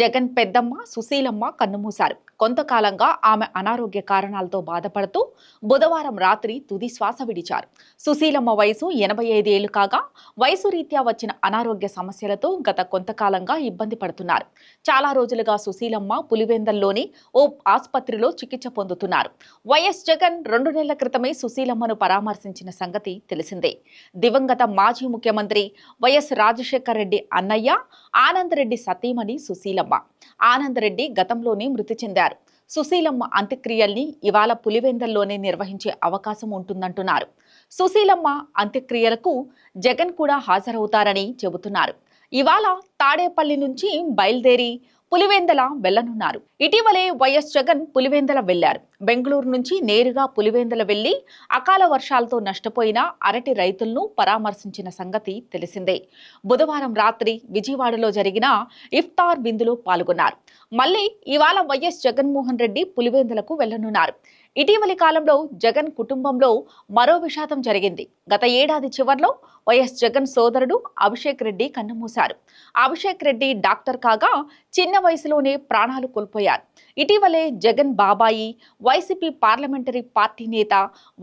జగన్ పెద్దమ్మ సుశీలమ్మ కన్నుమూశారు. కొంతకాలంగా ఆమె అనారోగ్య కారణాలతో బాధపడుతూ బుధవారం రాత్రి తుది శ్వాస విడిచారు. సుశీలమ్మ వయసు ఎనభై ఐదేళ్ళు కాగా వయసు రీత్యా వచ్చిన అనారోగ్య సమస్యలతో గత కొంతకాలంగా ఇబ్బంది పడుతున్నారు. చాలా రోజులుగా సుశీలమ్మ పులివెందల్లోని ఓ ఆసుపత్రిలో చికిత్స పొందుతున్నారు. వైఎస్ జగన్ రెండు నెలల క్రితమే సుశీలమ్మను పరామర్శించిన సంగతి తెలిసిందే. దివంగత మాజీ ముఖ్యమంత్రి వైఎస్ రాజశేఖర్ రెడ్డి అన్నయ్య ఆనందరెడ్డి సతీమణి సుశీలమ్మ. ఆనందరెడ్డి గతంలోనే మృతి చెందారు. సుశీలమ్మ అంత్యక్రియల్ని ఇవాళ పులివెందల్లోనే నిర్వహించే అవకాశం ఉంటుందంటున్నారు. సుశీలమ్మ అంత్యక్రియలకు జగన్ కూడా హాజరవుతారని చెబుతున్నారు. ఇవాళ తాడేపల్లి నుంచి బయలుదేరి పులివెందల వెళ్ళనున్నారు ఇటీవలే వైఎస్ జగన్ పులివెందల వెళ్ళారు బెంగళూరు నుంచి నేరుగా పులివెందల వెళ్ళి అకాల వర్షాలతో నష్టపోయిన అరటి రైతులను పరామర్శించిన సంగతి తెలిసిందే. బుధవారం రాత్రి విజయవాడలో జరిగిన ఇఫ్తార్ విందులో పాల్గొన్నారు. మళ్ళీ ఇవాళ వైఎస్ జగన్మోహన్ రెడ్డి పులివెందులకు వెళ్ళనున్నారు ఇటీవలి కాలంలో జగన్ కుటుంబంలో మరో విషాదం జరిగింది. గత ఏడాది చివర్లో వైఎస్ జగన్ సోదరుడు అభిషేక్ రెడ్డి కన్నుమూశారు. అభిషేక్ రెడ్డి డాక్టర్ కాగా చిన్న వయసులోనే ప్రాణాలు కోల్పోయారు. ఇటీవలే జగన్ బాబాయి వైసీపీ పార్లమెంటరీ పార్టీ నేత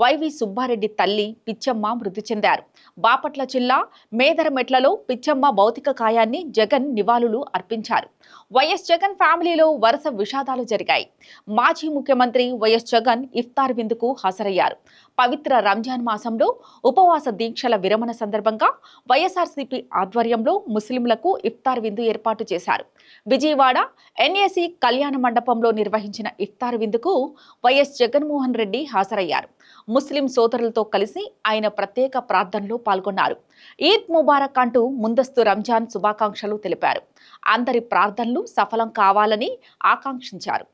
వైవి సుబ్బారెడ్డి తల్లి పిచ్చమ్మ మృతి చెందారు. బాపట్ల జిల్లా మేదరమెట్లలో పిచ్చమ్మ భౌతిక కాయాన్ని జగన్ నివాళులు అర్పించారు. వైఎస్ జగన్ ఫ్యామిలీలో వరుస విషాదాలు జరిగాయి. మాజీ ముఖ్యమంత్రి వైఎస్ జగన్ ఇఫ్తార్ విందుకు హాజరయ్యారు. పవిత్ర రంజాన్ మాసంలో ఉపవాస దీక్షల విరమణ సందర్భంగా వైఎస్ఆర్సీపీ ఆధ్వర్యంలో ముస్లింలకు ఇఫ్తార్ విందు ఏర్పాటు చేశారు. విజయవాడ ఎన్ఏసి కళ్యాణ మండపంలో నిర్వహించిన ఇఫ్తార్ విందుకు వైఎస్ జగన్మోహన్ రెడ్డి హాజరయ్యారు. ముస్లిం సోదరులతో కలిసి ఆయన ప్రత్యేక ప్రార్థనలో పాల్గొన్నారు. ఈద్ ముబారక్ అంటూ ముందస్తు రంజాన్ శుభాకాంక్షలు తెలిపారు. అందరి ప్రార్థనలు సఫలం కావాలని ఆకాంక్షించారు.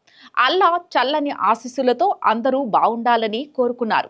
అల్లా చల్లని ఆశీస్సులతో అందరూ బాగుండాలని కోరుకున్నారు.